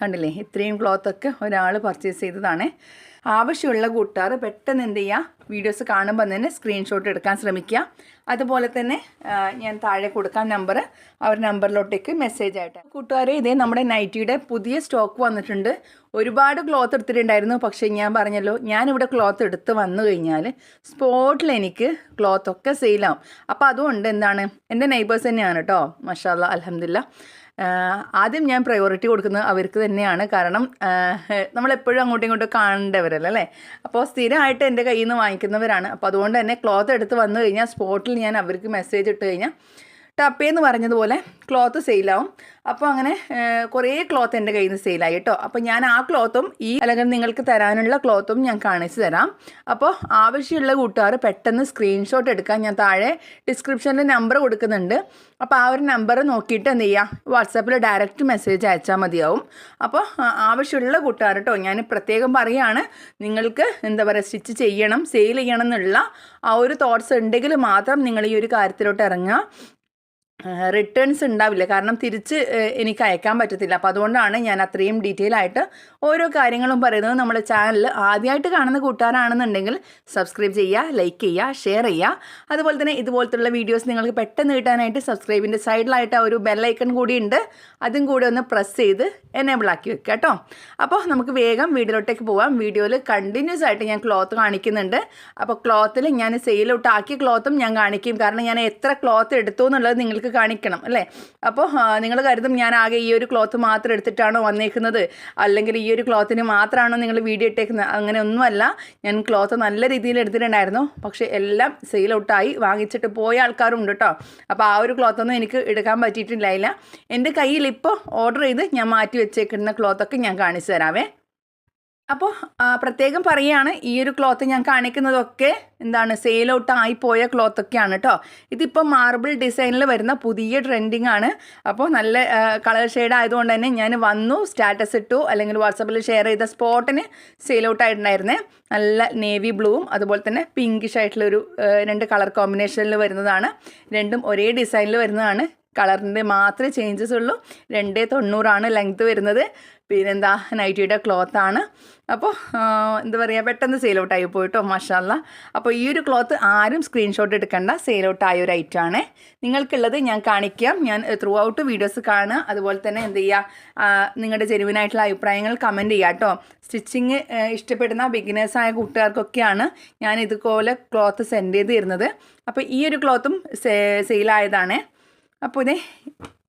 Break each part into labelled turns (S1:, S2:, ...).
S1: കണ്ടില്ലേ? ഇത്രയും ക്ലോത്തൊക്കെ ഒരാൾ പർച്ചേസ് ചെയ്തതാണ്. ആവശ്യമുള്ള കൂട്ടുകാർ പെട്ടെന്ന് എന്ത് ചെയ്യുക വീഡിയോസ് കാണുമ്പോൾ തന്നെ സ്ക്രീൻഷോട്ട് എടുക്കാൻ ശ്രമിക്കുക. അതുപോലെ തന്നെ ഞാൻ താഴെ കൊടുക്കാൻ നമ്പർ അവർ നമ്പറിലോട്ടേക്ക് മെസ്സേജ് ആയിട്ട് കൂട്ടുകാരെ ഇതേ നമ്മുടെ നൈറ്റിയുടെ പുതിയ സ്റ്റോക്ക് വന്നിട്ടുണ്ട്. ഒരുപാട് ക്ലോത്ത് എടുത്തിട്ടുണ്ടായിരുന്നു. പക്ഷേ ഞാൻ പറഞ്ഞല്ലോ ഞാനിവിടെ ക്ലോത്ത് എടുത്ത് വന്നു കഴിഞ്ഞാൽ സ്പോട്ടിൽ എനിക്ക് ക്ലോത്തൊക്കെ സെയിലാവും അപ്പോൾ അതുകൊണ്ട് എന്താണ്? എന്റെ നെയ്ബേഴ്സ് തന്നെയാണ് കേട്ടോ മഷാല്ല അലഹമില്ല ആദ്യം ഞാൻ പ്രയോറിറ്റി കൊടുക്കുന്നത് അവർക്ക് തന്നെയാണ്. കാരണം നമ്മളെപ്പോഴും അങ്ങോട്ടും ഇങ്ങോട്ടും കാണേണ്ടവരല്ലേ? അല്ലേ? അപ്പോൾ സ്ഥിരമായിട്ട് എന്റെ കയ്യിൽ നിന്ന് വാങ്ങിക്കുന്നവരാണ്. അപ്പോൾ അതുകൊണ്ട് തന്നെ ക്ലോത്ത് എടുത്ത് വന്നു കഴിഞ്ഞാൽ സ്പോട്ടിൽ ഞാൻ അവർക്ക് മെസ്സേജ് ഇട്ട് കഴിഞ്ഞാൽ ടപ്പേന്ന് പറഞ്ഞതുപോലെ ക്ലോത്ത് സെയിലാവും. അപ്പോൾ അങ്ങനെ കുറേ ക്ലോത്ത് എന്റെ കയ്യിൽ നിന്ന് സെയിലായി കേട്ടോ അപ്പോൾ ഞാൻ ആ ക്ലോത്തും ഈ അല്ലെങ്കിൽ നിങ്ങൾക്ക് തരാനുള്ള ക്ലോത്തും ഞാൻ കാണിച്ചു തരാം. അപ്പോൾ ആവശ്യമുള്ള കൂട്ടുകാർ പെട്ടെന്ന് സ്ക്രീൻഷോട്ട് എടുക്കാൻ ഞാൻ താഴെ ഡിസ്ക്രിപ്ഷനിൽ നമ്പർ കൊടുക്കുന്നുണ്ട്. അപ്പോൾ ആ ഒരു നമ്പർ നോക്കിയിട്ട് എന്ത് ചെയ്യുക വാട്സാപ്പിൽ ഡയറക്റ്റ് മെസ്സേജ് അയച്ചാൽ മതിയാവും. അപ്പോൾ ആവശ്യമുള്ള കൂട്ടുകാർ കേട്ടോ ഞാൻ പ്രത്യേകം പറയുകയാണ് നിങ്ങൾക്ക് എന്താ പറയുക സ്റ്റിച്ച് ചെയ്യണം സെയിൽ ചെയ്യണം എന്നുള്ള ആ ഒരു തോട്ട്സ് ഉണ്ടെങ്കിൽ മാത്രം നിങ്ങൾ ഈ ഒരു കാര്യത്തിലോട്ട് ഇറങ്ങുക. റിട്ടേൺസ് ഉണ്ടാവില്ല. കാരണം തിരിച്ച് എനിക്ക് അയക്കാൻ പറ്റത്തില്ല. അപ്പോൾ അതുകൊണ്ടാണ് ഞാൻ അത്രയും ഡീറ്റെയിൽ ആയിട്ട് ഓരോ കാര്യങ്ങളും പറയുന്നത്. നമ്മുടെ ചാനൽ ആദ്യമായിട്ട് കാണുന്ന കൂട്ടുകാരാണെന്നുണ്ടെങ്കിൽ സബ്സ്ക്രൈബ് ചെയ്യുക ലൈക്ക് ചെയ്യുക ഷെയർ ചെയ്യുക. അതുപോലെ തന്നെ ഇതുപോലത്തുള്ള വീഡിയോസ് നിങ്ങൾക്ക് പെട്ടെന്ന് കിട്ടാനായിട്ട് സബ്സ്ക്രൈബിന്റെ സൈഡിലായിട്ട് ആ ഒരു ബെല്ലൈക്കൺ കൂടി ഉണ്ട്. അതും കൂടി ഒന്ന് പ്രസ് ചെയ്ത് എനേബിൾ ആക്കി വെക്കുക കേട്ടോ. അപ്പോൾ നമുക്ക് വേഗം വീഡിയോയിലോട്ടേക്ക് പോവാം. വീഡിയോയിൽ കണ്ടിന്യൂസ് ആയിട്ട് ഞാൻ ക്ലോത്ത് കാണിക്കുന്നുണ്ട്. അപ്പോൾ ക്ലോത്തിൽ ഞാൻ സെയിലോട്ട് ആക്കിയ ക്ലോത്തും ഞാൻ കാണിക്കും. കാരണം ഞാൻ എത്ര ക്ലോത്ത് എടുത്തു എന്നുള്ളത് നിങ്ങൾക്ക് കാണിക്കണം അല്ലേ? അപ്പോൾ നിങ്ങൾ കരുതും ഞാൻ ആകെ ഈ ഒരു ക്ലോത്ത് മാത്രം എടുത്തിട്ടാണോ വന്നേക്കുന്നത്? അല്ലെങ്കിൽ ഈ ഒരു ക്ലോത്തിന് മാത്രമാണോ നിങ്ങൾ വീഡിയോ ഇട്ടേക്കുന്നത്? അങ്ങനെ ഒന്നുമല്ല. ഞാൻ ക്ലോത്ത് നല്ല രീതിയിൽ എടുത്തിട്ടുണ്ടായിരുന്നു. പക്ഷേ എല്ലാം സെയിൽ ഔട്ടായി വാങ്ങിച്ചിട്ട് പോയ ആൾക്കാരും ഉണ്ട് കേട്ടോ അപ്പോൾ ആ ഒരു ക്ലോത്തൊന്നും എനിക്ക് എടുക്കാൻ പറ്റിയിട്ടുണ്ടായില്ല എന്റെ കയ്യിൽ ഇപ്പോൾ ഓർഡർ ചെയ്ത് ഞാൻ മാറ്റി വെച്ചേക്കുന്ന ക്ലോത്തൊക്കെ ഞാൻ കാണിച്ചു തരാവേ. അപ്പോൾ പ്രത്യേകം പറയുകയാണ് ഈ ഒരു ക്ലോത്ത് ഞാൻ കാണിക്കുന്നതൊക്കെ എന്താണ് സെയിൽ ഔട്ട് ആയിപ്പോയ ക്ലോത്തൊക്കെയാണ് കേട്ടോ ഇതിപ്പോൾ മാർബിൾ ഡിസൈനിൽ വരുന്ന പുതിയ ട്രെൻഡിങ് ആണ്. അപ്പോൾ നല്ല കളർ ഷെയ്ഡ് ആയതുകൊണ്ട് തന്നെ ഞാൻ വന്നു സ്റ്റാറ്റസ് ഇട്ടു അല്ലെങ്കിൽ വാട്സപ്പിൽ ഷെയർ ചെയ്ത സ്പോട്ടിന് സെയിൽ ഔട്ട് ആയിട്ടുണ്ടായിരുന്നേ. നല്ല നേവി ബ്ലൂവും അതുപോലെ തന്നെ പിങ്കിഷ് ആയിട്ടുള്ളൊരു രണ്ട് കളർ കോമ്പിനേഷനിൽ വരുന്നതാണ്. രണ്ടും ഒരേ ഡിസൈനിൽ വരുന്നതാണ്. കളറിന്റെ മാത്രമേ ചേഞ്ചസ് ഉള്ളൂ. രണ്ടേ തൊണ്ണൂറാണ് ലെങ്ത് വരുന്നത്. പിന്നെന്താ നൈറ്റിയുടെ ക്ലോത്താണ്. അപ്പോൾ എന്താ പറയുക പെട്ടെന്ന് സെയിൽ ഔട്ട് ആയി പോയിട്ടോ മഷാല്ല. അപ്പോൾ ഈ ഒരു ക്ലോത്ത് ആരും സ്ക്രീൻഷോട്ട് എടുക്കേണ്ട സെയിൽ ഔട്ട് ആയ ഒരു ഐറ്റം ആണ്. നിങ്ങൾക്കുള്ളത് ഞാൻ കാണിക്കാം. ഞാൻ ത്രൂ ഔട്ട് വീഡിയോസ് കാണുക. അതുപോലെ തന്നെ എന്ത് ചെയ്യുക നിങ്ങളുടെ ജെനുവിനായിട്ടുള്ള അഭിപ്രായങ്ങൾ കമന്റ് ചെയ്യുക കേട്ടോ സ്റ്റിച്ചിങ് ഇഷ്ടപ്പെടുന്ന ബിഗിനേഴ്സായ കൂട്ടുകാർക്കൊക്കെയാണ് ഞാൻ ഇതുപോലെ ക്ലോത്ത് സെൻഡ് ചെയ്ത് തരുന്നത് അപ്പോൾ ഈ ഒരു ക്ലോത്തും സെയിലായതാണ് അപ്പോൾ ഇതേ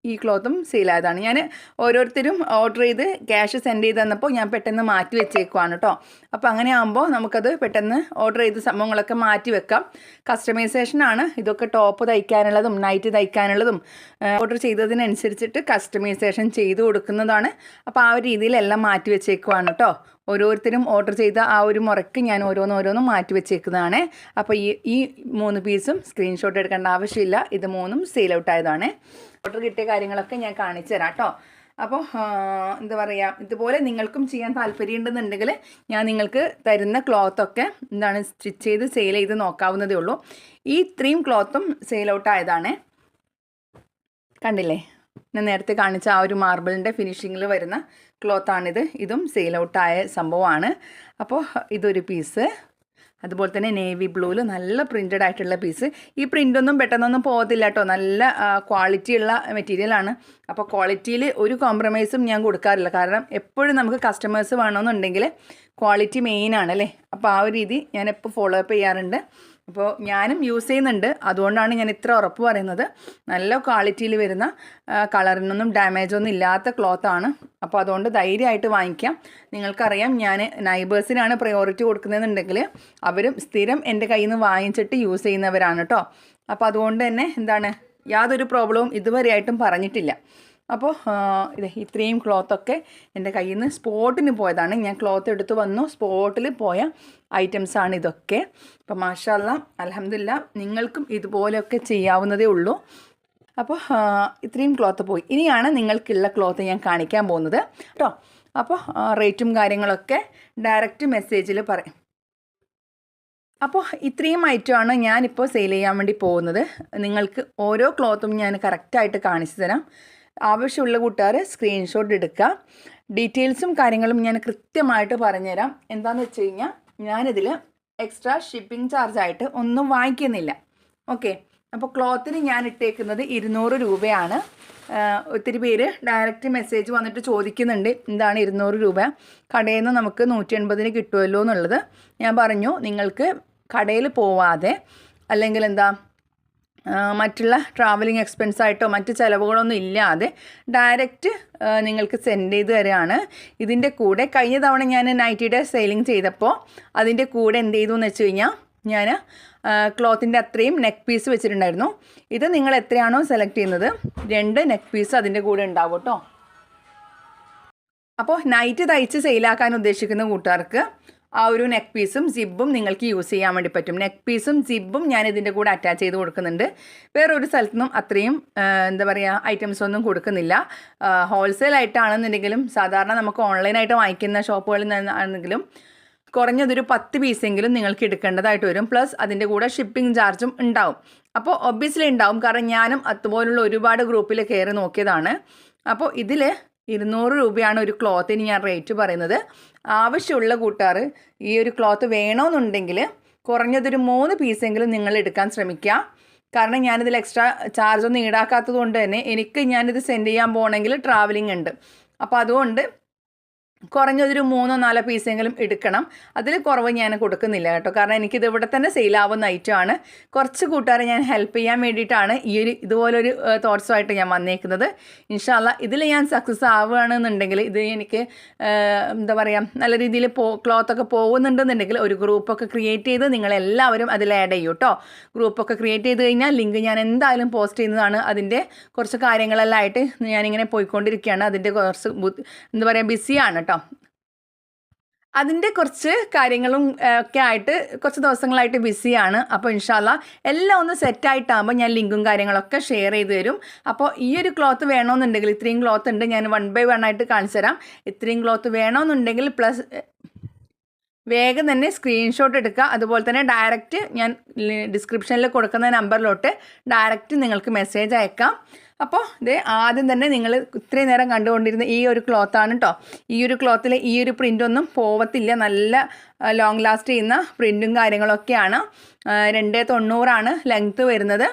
S1: ഈ ക്ലോത്തും സെയിലായതാണ് ഞാൻ ഓരോരുത്തരും ഓർഡർ ചെയ്ത് ക്യാഷ് സെൻഡ് ചെയ്ത് തന്നപ്പോൾ ഞാൻ പെട്ടെന്ന് മാറ്റി വെച്ചേക്കുവാണ് കേട്ടോ അപ്പോൾ അങ്ങനെ ആകുമ്പോൾ നമുക്കത് പെട്ടെന്ന് ഓർഡർ ചെയ്ത സംഭവങ്ങളൊക്കെ മാറ്റി വെക്കാം. കസ്റ്റമൈസേഷനാണ് ഇതൊക്കെ ടോപ്പ് തയ്ക്കാനുള്ളതും നൈറ്റ് തയ്ക്കാനുള്ളതും ഓർഡർ ചെയ്തതിനനുസരിച്ചിട്ട് കസ്റ്റമൈസേഷൻ ചെയ്ത് കൊടുക്കുന്നതാണ്. അപ്പോൾ ആ ഒരു രീതിയിലെല്ലാം മാറ്റി വെച്ചേക്കുവാണ് കേട്ടോ ഓരോരുത്തരും ഓർഡർ ചെയ്ത ആ ഒരു മുറയ്ക്ക് ഞാൻ ഓരോന്ന് ഓരോന്നും മാറ്റി വെച്ചേക്കുന്നതാണ്. അപ്പോൾ ഈ ഈ മൂന്ന് പീസും സ്ക്രീൻഷോട്ട് എടുക്കേണ്ട ആവശ്യമില്ല. ഇത് മൂന്നും സെയിൽ ഔട്ട് ആയതാണ്. ഓർഡർ കിട്ടിയ കാര്യങ്ങളൊക്കെ ഞാൻ കാണിച്ചു തരാം കേട്ടോ അപ്പോൾ എന്താ പറയുക ഇതുപോലെ നിങ്ങൾക്കും ചെയ്യാൻ താല്പര്യമുണ്ടെന്നുണ്ടെങ്കിൽ ഞാൻ നിങ്ങൾക്ക് തരുന്ന ക്ലോത്തൊക്കെ എന്താണ് സ്റ്റിച്ച് ചെയ്ത് സെയിൽ ചെയ്ത് നോക്കാവുന്നതേ ഉള്ളൂ. ഈ ഇത്രയും ക്ലോത്തും സെയിൽ ഔട്ട് ആയതാണ്. കണ്ടില്ലേ? ഞാൻ നേരത്തെ കാണിച്ച ആ ഒരു മാർബിളിന്റെ ഫിനിഷിങ്ങിൽ വരുന്ന ക്ലോത്താണിത്. ഇതും സെയിൽ ഔട്ടായ സംഭവമാണ്. അപ്പോൾ ഇതൊരു പീസ് അതുപോലെ തന്നെ നേവി ബ്ലൂവിൽ നല്ല പ്രിന്റഡ് ആയിട്ടുള്ള പീസ് ഈ പ്രിന്റൊന്നും പെട്ടെന്നൊന്നും പോകത്തില്ല കേട്ടോ. നല്ല ക്വാളിറ്റിയുള്ള മെറ്റീരിയലാണ് അപ്പോൾ ക്വാളിറ്റിയിൽ ഒരു കോംപ്രമൈസും ഞാൻ കൊടുക്കാറില്ല. കാരണം എപ്പോഴും നമുക്ക് കസ്റ്റമേഴ്സ് വേണമെന്നുണ്ടെങ്കിൽ ക്വാളിറ്റി മെയിനാണ് അല്ലേ? അപ്പോൾ ആ ഒരു രീതി ഞാൻ എപ്പോൾ ഫോളോ അപ്പ് ചെയ്യാറുണ്ട്. അപ്പോൾ ഞാനും യൂസ് ചെയ്യുന്നുണ്ട്. അതുകൊണ്ടാണ് ഞാൻ ഇത്ര ഉറപ്പ് പറയുന്നത്. നല്ല ക്വാളിറ്റിയിൽ വരുന്ന കളറിനൊന്നും ഡാമേജ് ഒന്നും ഇല്ലാത്ത ക്ലോത്ത് ആണ്. അപ്പോൾ അതുകൊണ്ട് ധൈര്യമായിട്ട് വാങ്ങിക്കാം. നിങ്ങൾക്കറിയാം ഞാൻ നൈബേഴ്സിനാണ് പ്രയോറിറ്റി കൊടുക്കുന്നതെന്നുണ്ടെങ്കിൽ അവരും സ്ഥിരം എന്റെ കയ്യിൽ നിന്ന് വാങ്ങിച്ചിട്ട് യൂസ് ചെയ്യുന്നവരാണ് കേട്ടോ അപ്പോൾ അതുകൊണ്ട് തന്നെ എന്താണ് യാതൊരു പ്രോബ്ലവും ഇതുവരെയായിട്ടും പറഞ്ഞിട്ടില്ല. അപ്പോൾ ഇത് ഇത്രയും ക്ലോത്തൊക്കെ എന്റെ കയ്യിൽ നിന്ന് സ്പോട്ടിന് പോയതാണ്. ഞാൻ ക്ലോത്ത് എടുത്ത് വന്നു. സ്പോട്ടിൽ പോയ ഐറ്റംസാണ് ഇതൊക്കെ. അപ്പോൾ മാഷാല്ല അലഹമില്ല നിങ്ങൾക്കും ഇതുപോലെയൊക്കെ ചെയ്യാവുന്നതേ ഉള്ളൂ. അപ്പോൾ ഇത്രയും ക്ലോത്ത് പോയി. ഇനിയാണ് നിങ്ങൾക്കുള്ള ക്ലോത്ത് ഞാൻ കാണിക്കാൻ പോകുന്നത്. കേട്ടോ? അപ്പോൾ റേറ്റും കാര്യങ്ങളൊക്കെ ഡയറക്റ്റ് മെസ്സേജിൽ പറയും. അപ്പോൾ ഇത്രയും ഐറ്റമാണ് ഞാനിപ്പോൾ സെയിൽ ചെയ്യാൻ വേണ്ടി പോകുന്നത്. നിങ്ങൾക്ക് ഓരോ ക്ലോത്തും ഞാൻ കറക്റ്റായിട്ട് കാണിച്ചു തരാം. ആവശ്യമുള്ള കൂട്ടുകാർ സ്ക്രീൻഷോട്ട് എടുക്കുക. ഡീറ്റെയിൽസും കാര്യങ്ങളും ഞാൻ കൃത്യമായിട്ട് പറഞ്ഞുതരാം. എന്താണെന്ന് വെച്ച് കഴിഞ്ഞാൽ ഞാനിതിൽ എക്സ്ട്രാ ഷിപ്പിംഗ് ചാർജായിട്ട് ഒന്നും വാങ്ങിക്കുന്നില്ല. ഓക്കെ അപ്പോൾ ക്ലോത്തിന് ഞാൻ ഇട്ടേക്കുന്നത് ഇരുന്നൂറ് രൂപയാണ്. ഒത്തിരി പേര് ഡയറക്റ്റ് മെസ്സേജ് വന്നിട്ട് ചോദിക്കുന്നുണ്ട് എന്താണ് ഇരുന്നൂറ് രൂപ? കടയിൽ നിന്ന് നമുക്ക് നൂറ്റി എൺപതിന് കിട്ടുമല്ലോ എന്നുള്ളത്. ഞാൻ പറഞ്ഞു നിങ്ങൾക്ക് കടയിൽ പോവാതെ അല്ലെങ്കിൽ എന്താ മറ്റുള്ള ട്രാവലിംഗ് എക്സ്പെൻസായിട്ടോ മറ്റ് ചിലവുകളൊന്നും ഇല്ലാതെ ഡയറക്റ്റ് നിങ്ങൾക്ക് സെൻഡ് ചെയ്ത് തരാണ്. ഇതിന്റെ കൂടെ കഴിഞ്ഞ തവണ ഞാൻ നൈറ്റിയുടെ സെയിലിംഗ് ചെയ്തപ്പോൾ അതിന്റെ കൂടെ എന്ത് ചെയ്തു എന്ന് വെച്ച് കഴിഞ്ഞാൽ ഞാൻ ക്ലോത്തിന്റെ അത്രയും നെക്ക് പീസ് വെച്ചിട്ടുണ്ടായിരുന്നു. ഇത് നിങ്ങൾ എത്രയാണോ സെലക്ട് ചെയ്യുന്നത്? രണ്ട് നെക്ക് പീസ് അതിന്റെ കൂടെ ഉണ്ടാവും കേട്ടോ. അപ്പോൾ നൈറ്റ് തയ്ച്ച് സെയിലാക്കാൻ ഉദ്ദേശിക്കുന്ന കൂട്ടുകാർക്ക് ആ ഒരു നെക്ക് പീസും സിബും നിങ്ങൾക്ക് യൂസ് ചെയ്യാൻ വേണ്ടി പറ്റും. നെക്ക് പീസും സിബും ഞാൻ ഇതിന്റെ കൂടെ അറ്റാച്ച് ചെയ്ത് കൊടുക്കുന്നുണ്ട്. വേറൊരു ഒരു സ്ഥലത്തു നിന്നും അത്രയും എന്താ പറയുക ഐറ്റംസ് ഒന്നും കൊടുക്കുന്നില്ല. ഹോൾസെയിൽ ആയിട്ടാണെന്നുണ്ടെങ്കിലും സാധാരണ നമുക്ക് ഓൺലൈനായിട്ട് വാങ്ങിക്കുന്ന ഷോപ്പുകളിൽ നിന്നാണെങ്കിലും കുറഞ്ഞതൊരു പത്ത് പീസെങ്കിലും നിങ്ങൾക്ക് എടുക്കേണ്ടതായിട്ട് വരും. പ്ലസ് അതിന്റെ കൂടെ ഷിപ്പിംഗ് ചാർജും ഉണ്ടാവും. അപ്പോൾ ഒബ്വിയസ്ലി ഉണ്ടാവും. കാരണം ഞാനും അതുപോലുള്ള ഒരുപാട് ഗ്രൂപ്പിൽ കയറി നോക്കിയതാണ്. അപ്പോൾ ഇതിൽ ഇരുന്നൂറ് രൂപയാണ് ഒരു ക്ലോത്തിന് ഞാൻ റേറ്റ് പറയുന്നത്. ആവശ്യമുള്ള കൂട്ടുകാർ ഈ ഒരു ക്ലോത്ത് വേണമെന്നുണ്ടെങ്കിൽ കുറഞ്ഞതൊരു മൂന്ന് പീസെങ്കിലും നിങ്ങൾ എടുക്കാൻ ശ്രമിക്കുക. കാരണം ഞാനിതിൽ എക്സ്ട്രാ ചാർജ് ഒന്നും ഈടാക്കാത്തത് കൊണ്ട് തന്നെ എനിക്ക് ഞാനിത് സെൻഡ് ചെയ്യാൻ പോകണമെങ്കിൽ ട്രാവലിംഗ് ഉണ്ട്. അപ്പോൾ അതുകൊണ്ട് കുറഞ്ഞതൊരു മൂന്നോ നാലോ പീസെങ്കിലും എടുക്കണം. അതിൽ കുറവ് ഞാൻ കൊടുക്കുന്നില്ല കേട്ടോ. കാരണം എനിക്കിത് ഇവിടെ തന്നെ സെയിലാവുന്ന ഐറ്റമാണ് കുറച്ച് കൂട്ടുകാരെ ഞാൻ ഹെൽപ്പ് ചെയ്യാൻ വേണ്ടിയിട്ടാണ് ഈ ഒരു ഇതുപോലൊരു തോട്ട്സുമായിട്ട് ഞാൻ വന്നേക്കുന്നത്. ഇൻഷാല്ല ഇതിൽ ഞാൻ സക്സസ് ആവുകയാണെന്നുണ്ടെങ്കിൽ ഇത് എനിക്ക് എന്താ പറയുക നല്ല രീതിയിൽ പോ ക്ലോത്തൊക്കെ പോകുന്നുണ്ടെന്നുണ്ടെങ്കിൽ ഒരു ഗ്രൂപ്പൊക്കെ ക്രിയേറ്റ് ചെയ്ത് നിങ്ങളെല്ലാവരും അതിൽ ആഡ് ചെയ്യൂ കേട്ടോ ഗ്രൂപ്പൊക്കെ ക്രിയേറ്റ് ചെയ്ത് കഴിഞ്ഞാൽ ലിങ്ക് ഞാൻ എന്തായാലും പോസ്റ്റ് ചെയ്യുന്നതാണ്. അതിന്റെ കുറച്ച് കാര്യങ്ങളെല്ലാം ആയിട്ട് ഞാനിങ്ങനെ പോയിക്കൊണ്ടിരിക്കുകയാണ്. അതിന്റെ കുറച്ച് എന്താ പറയുക ബിസിയാണ് കേട്ടോ. അതിന്റെ കുറച്ച് കാര്യങ്ങളും ഒക്കെ ആയിട്ട് കുറച്ച് ദിവസങ്ങളായിട്ട് ബിസിയാണ്. അപ്പോൾ ഇൻഷാല്ല എല്ലാം ഒന്ന് സെറ്റായിട്ടാകുമ്പോൾ ഞാൻ ലിങ്കും കാര്യങ്ങളൊക്കെ ഷെയർ ചെയ്ത് തരും. അപ്പോൾ ഈ ഒരു ക്ലോത്ത് വേണമെന്നുണ്ടെങ്കിൽ ഇത്രയും ക്ലോത്ത് ഉണ്ട് ഞാൻ വൺ ബൈ വൺ ആയിട്ട് കാണിച്ചു തരാം. ഇത്രയും ക്ലോത്ത് വേണമെന്നുണ്ടെങ്കിൽ പ്ലസ് വേഗം തന്നെ സ്ക്രീൻഷോട്ട് എടുക്കുക. അതുപോലെ തന്നെ ഡയറക്റ്റ് ഞാൻ ഡിസ്ക്രിപ്ഷനിൽ കൊടുക്കുന്ന നമ്പറിലോട്ട് ഡയറക്റ്റ് നിങ്ങൾക്ക് മെസ്സേജ് അയക്കാം. അപ്പോൾ ഇത് ആദ്യം തന്നെ നിങ്ങൾ ഇത്രയും നേരം കണ്ടുകൊണ്ടിരുന്ന ഈ ഒരു ക്ലോത്താണ് കേട്ടോ ഈ ഒരു ക്ലോത്തിൽ ഈ ഒരു പ്രിന്റൊന്നും പോവത്തില്ല. നല്ല ലോങ് ലാസ്റ്റ് ചെയ്യുന്ന പ്രിന്റും കാര്യങ്ങളൊക്കെയാണ്. രണ്ട് തൊണ്ണൂറാണ് ലെങ്ത്ത് വരുന്നത്.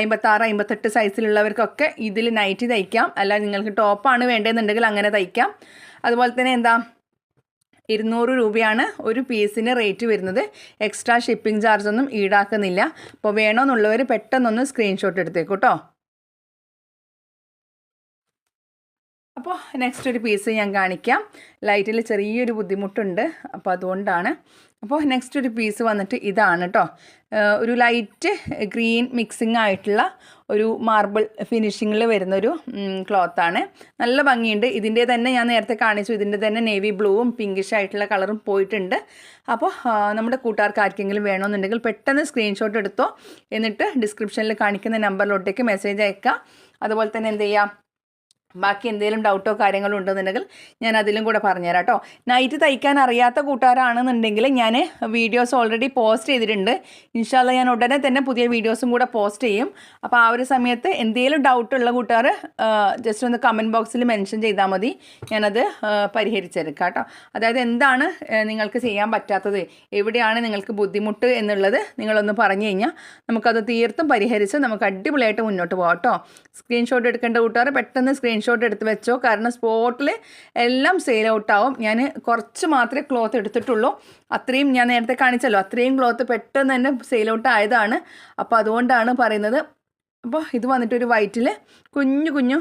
S1: അമ്പത്താറ് അമ്പത്തെട്ട് സൈസിലുള്ളവർക്കൊക്കെ ഇതിൽ നൈറ്റി തയ്ക്കാം. അല്ല നിങ്ങൾക്ക് ടോപ്പാണ് വേണ്ടതെന്നുണ്ടെങ്കിൽ അങ്ങനെ തയ്ക്കാം. അതുപോലെ തന്നെ എന്താ? ഇരുന്നൂറ് രൂപയാണ് ഒരു പീസിന് റേറ്റ് വരുന്നത്. എക്സ്ട്രാ ഷിപ്പിംഗ് ചാർജ് ഒന്നും ഈടാക്കുന്നില്ല. അപ്പോൾ വേണമെന്നുള്ളവർ പെട്ടെന്നൊന്ന് സ്ക്രീൻഷോട്ട് എടുത്തേക്കൂ അപ്പോൾ നെക്സ്റ്റ് ഒരു പീസ് ഞാൻ കാണിക്കാം. ലൈറ്റിൽ ചെറിയൊരു ബുദ്ധിമുട്ടുണ്ട്. അപ്പോൾ അതുകൊണ്ടാണ്. അപ്പോൾ നെക്സ്റ്റ് ഒരു പീസ് വന്നിട്ട് ഇതാണ് കേട്ടോ ഒരു ലൈറ്റ് ഗ്രീൻ മിക്സിംഗ് ആയിട്ടുള്ള ഒരു മാർബിൾ ഫിനിഷിങ്ങിൽ വരുന്നൊരു ക്ലോത്താണ് നല്ല ഭംഗിയുണ്ട്. ഇതിന്റെ തന്നെ ഞാൻ നേരത്തെ കാണിച്ചു. ഇതിന്റെ തന്നെ നേവി ബ്ലൂവും പിങ്കിഷ് ആയിട്ടുള്ള കളറും പോയിട്ടുണ്ട്. അപ്പോൾ നമ്മുടെ കൂട്ടുകാർക്ക് ആർക്കെങ്കിലും വേണമെന്നുണ്ടെങ്കിൽ പെട്ടെന്ന് സ്ക്രീൻഷോട്ട് എടുത്തോ. എന്നിട്ട് ഡിസ്ക്രിപ്ഷനിൽ കാണിക്കുന്ന നമ്പറിലോട്ടേക്ക് മെസ്സേജ് അയക്കുക അതുപോലെ തന്നെ എന്ത് ചെയ്യാം? ബാക്കി എന്തെങ്കിലും ഡൗട്ടോ കാര്യങ്ങളോ ഉണ്ടെന്നുണ്ടെങ്കിൽ ഞാൻ അതിലും കൂടെ പറഞ്ഞുതരാം കേട്ടോ. നൈറ്റ് തയ്ക്കാൻ അറിയാത്ത കൂട്ടുകാരാണെന്നുണ്ടെങ്കിൽ ഞാൻ വീഡിയോസ് ഓൾറെഡി പോസ്റ്റ് ചെയ്തിട്ടുണ്ട്. ഇൻഷാല്ല ഞാൻ ഉടനെ തന്നെ പുതിയ വീഡിയോസും കൂടെ പോസ്റ്റ് ചെയ്യും. അപ്പോൾ ആ ഒരു സമയത്ത് എന്തെങ്കിലും ഡൗട്ടുള്ള കൂട്ടുകാർ ജസ്റ്റ് ഒന്ന് കമന്റ് ബോക്സിൽ മെൻഷൻ ചെയ്താൽ മതി. ഞാനത് പരിഹരിച്ചെടുക്കാം കേട്ടോ. അതായത് എന്താണ് നിങ്ങൾക്ക് ചെയ്യാൻ പറ്റാത്തത്? എവിടെയാണ് നിങ്ങൾക്ക് ബുദ്ധിമുട്ട് എന്നുള്ളത് നിങ്ങളൊന്ന് പറഞ്ഞു കഴിഞ്ഞാൽ നമുക്കത് തീർത്തും പരിഹരിച്ച് നമുക്ക് അടിപൊളിയായിട്ട് മുന്നോട്ട് പോകാം കേട്ടോ. സ്ക്രീൻഷോട്ട് എടുക്കേണ്ട കൂട്ടുകാർ പെട്ടെന്ന് സ്ക്രീൻഷോട്ട് എടുത്ത് വെച്ചോ. കാരണം സ്പോട്ടിൽ എല്ലാം സെയിൽ ഔട്ടാവും ഞാൻ കുറച്ച് മാത്രമേ ക്ലോത്ത് എടുത്തിട്ടുള്ളൂ. അത്രയും ഞാൻ നേരത്തെ കാണിച്ചല്ലോ. അത്രയും ക്ലോത്ത് പെട്ടെന്ന് തന്നെ സെയിൽ ഔട്ട് ആയതാണ്. അപ്പോൾ അതുകൊണ്ടാണ് പറയുന്നത്. അപ്പോൾ ഇത് വന്നിട്ട് ഒരു വൈറ്റിൽ കുഞ്ഞു കുഞ്ഞു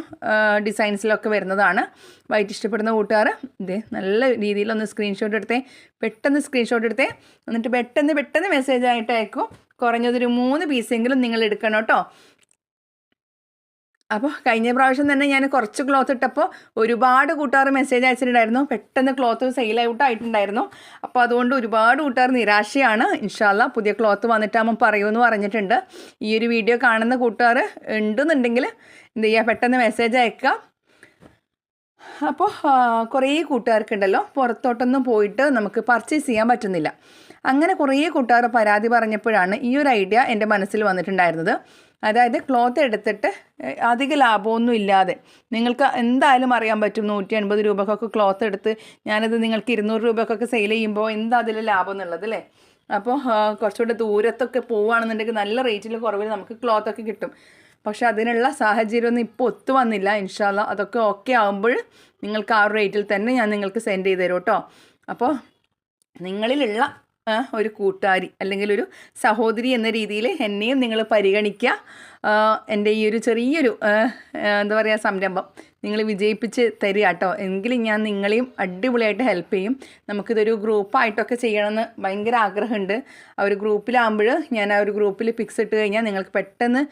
S1: ഡിസൈൻസിലൊക്കെ വരുന്നതാണ്. വൈറ്റ് ഇഷ്ടപ്പെടുന്ന കൂട്ടുകാർ ഇതേ നല്ല രീതിയിലൊന്ന് സ്ക്രീൻഷോട്ട് എടുത്തേ. പെട്ടെന്ന് സ്ക്രീൻഷോട്ട് എടുത്തേ. എന്നിട്ട് പെട്ടെന്ന് പെട്ടെന്ന് മെസ്സേജ് ആയിട്ട് അയക്കും. കുറഞ്ഞതൊരു മൂന്ന് പീസെങ്കിലും നിങ്ങൾ എടുക്കണം കേട്ടോ. അപ്പോൾ കഴിഞ്ഞ പ്രാവശ്യം തന്നെ ഞാൻ കുറച്ച് ക്ലോത്ത് ഇട്ടപ്പോൾ ഒരുപാട് കൂട്ടുകാർ മെസ്സേജ് അയച്ചിട്ടുണ്ടായിരുന്നു. പെട്ടെന്ന് ക്ലോത്ത് സെയിൽ ഔട്ട് ആയിട്ടുണ്ടായിരുന്നു. അപ്പോൾ അതുകൊണ്ട് ഒരുപാട് കൂട്ടുകാർ നിരാശയാണ്. ഇൻഷാല്ല പുതിയ ക്ലോത്ത് വന്നിട്ടാകുമ്പോൾ പറയുമെന്ന് പറഞ്ഞിട്ടുണ്ട്. ഈ ഒരു വീഡിയോ കാണുന്ന കൂട്ടുകാർ ഉണ്ടെന്നുണ്ടെങ്കിൽ എന്ത് ചെയ്യുക പെട്ടെന്ന് മെസ്സേജ് അയക്കുക അപ്പോൾ കുറേ കൂട്ടുകാർക്കുണ്ടല്ലോ. പുറത്തോട്ടൊന്നും പോയിട്ട് നമുക്ക് പർച്ചേസ് ചെയ്യാൻ പറ്റുന്നില്ല. അങ്ങനെ കുറേ കൂട്ടുകാർ പരാതി പറഞ്ഞപ്പോഴാണ് ഈ ഒരു ഐഡിയ എന്റെ മനസ്സിൽ വന്നിട്ടുണ്ടായിരുന്നത്. അതായത് ക്ലോത്ത് എടുത്തിട്ട് അധിക ലാഭമൊന്നും ഇല്ലാതെ. നിങ്ങൾക്ക് എന്തായാലും അറിയാൻ പറ്റും നൂറ്റി അൻപത് രൂപക്കൊക്കെ ക്ലോത്ത് എടുത്ത് ഞാനത് നിങ്ങൾക്ക് ഇരുന്നൂറ് രൂപക്കൊക്കെ സെയിൽ ചെയ്യുമ്പോൾ എന്താ അതിൽ ലാഭം എന്നുള്ളത് അല്ലേ? അപ്പോൾ കുറച്ചുകൂടെ ദൂരത്തൊക്കെ പോവുകയാണെന്നുണ്ടെങ്കിൽ നല്ല റേറ്റിൽ കുറവിൽ നമുക്ക് ക്ലോത്ത് ഒക്കെ കിട്ടും. പക്ഷേ അതിനുള്ള സാഹചര്യമൊന്നും ഇപ്പോൾ ഒത്തു വന്നില്ല ഇൻഷാല്ല അതൊക്കെ ഓക്കെ ആകുമ്പോൾ നിങ്ങൾക്ക് ആ റേറ്റിൽ തന്നെ ഞാൻ നിങ്ങൾക്ക് സെൻഡ് ചെയ്ത് തരും കേട്ടോ. അപ്പോൾ നിങ്ങളിലുള്ള ഒരു കൂട്ടുകാരി അല്ലെങ്കിൽ ഒരു സഹോദരി എന്ന രീതിയിൽ എന്നെയും നിങ്ങൾ പരിഗണിക്കുക എന്റെ ഈ ഒരു ചെറിയൊരു എന്താ പറയുക സംരംഭം നിങ്ങൾ വിജയിപ്പിച്ച് തരിക കേട്ടോ എങ്കിലും ഞാൻ നിങ്ങളെയും അടിപൊളിയായിട്ട് ഹെൽപ്പ് ചെയ്യും. നമുക്കിതൊരു ഗ്രൂപ്പായിട്ടൊക്കെ ചെയ്യണമെന്ന് ഭയങ്കര ആഗ്രഹമുണ്ട്. ആ ഒരു ഗ്രൂപ്പിലാകുമ്പോൾ ഞാൻ ആ ഒരു ഗ്രൂപ്പിൽ പിക്സ് ഇട്ട് കഴിഞ്ഞാൽ നിങ്ങൾക്ക് പെട്ടെന്ന്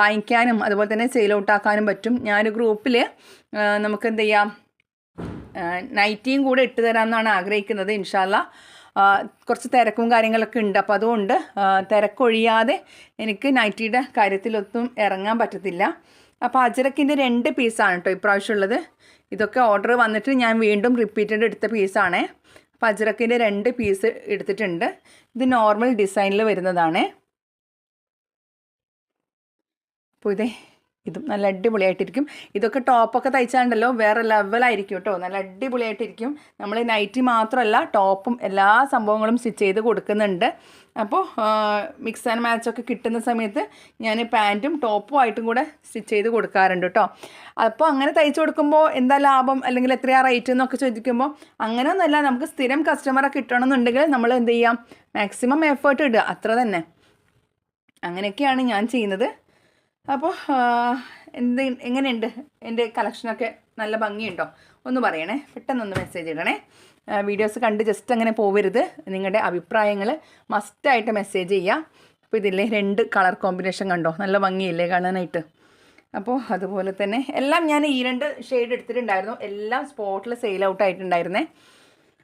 S1: വാങ്ങിക്കാനും അതുപോലെ തന്നെ സെയിൽ ഔട്ടാക്കാനും പറ്റും. ഞാനൊരു ഗ്രൂപ്പിൽ നമുക്ക് എന്ത് ചെയ്യാം നൈറ്റിയും കൂടെ ഇട്ട് തരാമെന്നാണ് ആഗ്രഹിക്കുന്നത് ഇൻഷാല്ല കുറച്ച് തിരക്കും കാര്യങ്ങളൊക്കെ ഉണ്ട്. അപ്പോൾ അതുകൊണ്ട് തിരക്കൊഴിയാതെ എനിക്ക് നൈറ്റിയുടെ കാര്യത്തിലൊന്നും ഇറങ്ങാൻ പറ്റത്തില്ല. അപ്പോൾ അജരക്കിന്റെ രണ്ട് പീസാണ് കേട്ടോ ഇപ്രാവശ്യം ഉള്ളത് ഇതൊക്കെ ഓർഡർ വന്നിട്ട് ഞാൻ വീണ്ടും റിപ്പീറ്റഡ് എടുത്ത പീസാണേ. അപ്പോൾ അജരക്കിന്റെ രണ്ട് പീസ് എടുത്തിട്ടുണ്ട്. ഇത് നോർമൽ ഡിസൈനിൽ വരുന്നതാണേ. അപ്പോൾ ഇതേ ഇതും നല്ല അടിപൊളിയായിട്ടിരിക്കും. ഇതൊക്കെ ടോപ്പൊക്കെ തയ്ച്ചാണ്ടല്ലോ വേറെ ലെവലായിരിക്കും കേട്ടോ. നല്ല അടിപൊളിയായിട്ടിരിക്കും. നമ്മൾ നൈറ്റി മാത്രമല്ല ടോപ്പും എല്ലാ സംഭവങ്ങളും സ്റ്റിച്ച് ചെയ്ത് കൊടുക്കുന്നുണ്ട്. അപ്പോൾ മിക്സ് ആൻഡ് മാച്ചൊക്കെ കിട്ടുന്ന സമയത്ത് ഞാൻ പാന്റും ടോപ്പും ആയിട്ടും കൂടെ സ്റ്റിച്ച് ചെയ്ത് കൊടുക്കാറുണ്ട് കേട്ടോ. അപ്പോൾ അങ്ങനെ തയ്ച്ചു കൊടുക്കുമ്പോൾ എന്താ ലാഭം? അല്ലെങ്കിൽ എത്രയാ റേറ്റ് എന്നൊക്കെ ചോദിക്കുമ്പോൾ അങ്ങനെയൊന്നുമല്ല നമുക്ക് സ്ഥിരം കസ്റ്റമറെ കിട്ടണമെന്നുണ്ടെങ്കിൽ നമ്മൾ എന്ത് ചെയ്യാം? മാക്സിമം എഫേർട്ട് ഇടുക. അത്ര തന്നെ. അങ്ങനെയൊക്കെയാണ് ഞാൻ ചെയ്യുന്നത്. അപ്പോൾ എന്ത് എങ്ങനെയുണ്ട്? എന്റെ കളക്ഷനൊക്കെ നല്ല ഭംഗിയുണ്ടോ? ഒന്ന് പറയണേ. പെട്ടെന്നൊന്ന് മെസ്സേജ് ഇടണേ. വീഡിയോസ് കണ്ട് ജസ്റ്റ് അങ്ങനെ പോവരുത്. നിങ്ങളുടെ അഭിപ്രായങ്ങൾ മസ്റ്റായിട്ട് മെസ്സേജ് ചെയ്യുക അപ്പോൾ ഇതില്ലേ രണ്ട് കളർ കോമ്പിനേഷൻ കണ്ടോ? നല്ല ഭംഗിയില്ലേ കാണാനായിട്ട്. അപ്പോൾ അതുപോലെ തന്നെ എല്ലാം ഞാൻ ഈ രണ്ട് ഷെയ്ഡ് എടുത്തിട്ടുണ്ടായിരുന്നു. എല്ലാം സ്പോട്ടിൽ സെയിൽ ഔട്ട് ആയിട്ടുണ്ടായിരുന്നേ.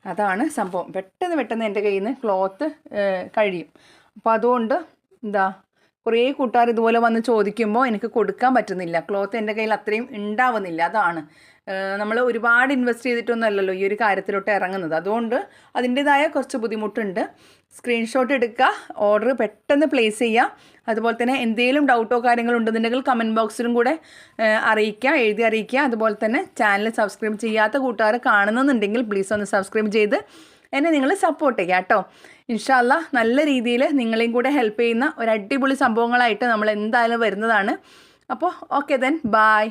S1: അതാണ് സംഭവം. പെട്ടെന്ന് പെട്ടെന്ന് എന്റെ കയ്യിൽ നിന്ന് ക്ലോത്ത് കഴിയും. അപ്പോൾ അതുകൊണ്ട് എന്താ കുറേ കൂട്ടുകാർ ഇതുപോലെ വന്ന് ചോദിക്കുമ്പോൾ എനിക്ക് കൊടുക്കാൻ പറ്റുന്നില്ല. ക്ലോത്ത് എന്റെ കയ്യിൽ അത്രയും ഉണ്ടാവുന്നില്ല. അതാണ്. നമ്മൾ ഒരുപാട് ഇൻവെസ്റ്റ് ചെയ്തിട്ടൊന്നുമല്ലല്ലോ ഈ ഒരു കാര്യത്തിലോട്ട് ഇറങ്ങുന്നത്. അതുകൊണ്ട് അതിന്റേതായ കുറച്ച് ബുദ്ധിമുട്ടുണ്ട്. സ്ക്രീൻഷോട്ട് എടുക്കുക. ഓർഡർ പെട്ടെന്ന് പ്ലേസ് ചെയ്യുക. അതുപോലെ തന്നെ എന്തെങ്കിലും ഡൗട്ടോ കാര്യങ്ങളോ ഉണ്ടെന്നുണ്ടെങ്കിൽ കമന്റ് ബോക്സിലും കൂടെ അറിയിക്കുക എഴുതി അറിയിക്കുക. അതുപോലെ തന്നെ ചാനൽ സബ്സ്ക്രൈബ് ചെയ്യാത്ത കൂട്ടുകാർ കാണുന്നുണ്ടെങ്കിൽ പ്ലീസ് ഒന്ന് സബ്സ്ക്രൈബ് ചെയ്ത് എന്നെ നിങ്ങൾ സപ്പോർട്ട് ചെയ്യുക കേട്ടോ. ഇൻഷാല്ല നല്ല രീതിയിൽ നിങ്ങളെയും കൂടെ ഹെൽപ്പ് ചെയ്യുന്ന ഒരു അടിപൊളി സംഭവങ്ങളായിട്ട് നമ്മൾ എന്തായാലും വരുന്നതാണ്. അപ്പോൾ ഓക്കെ ദെൻ ബായ്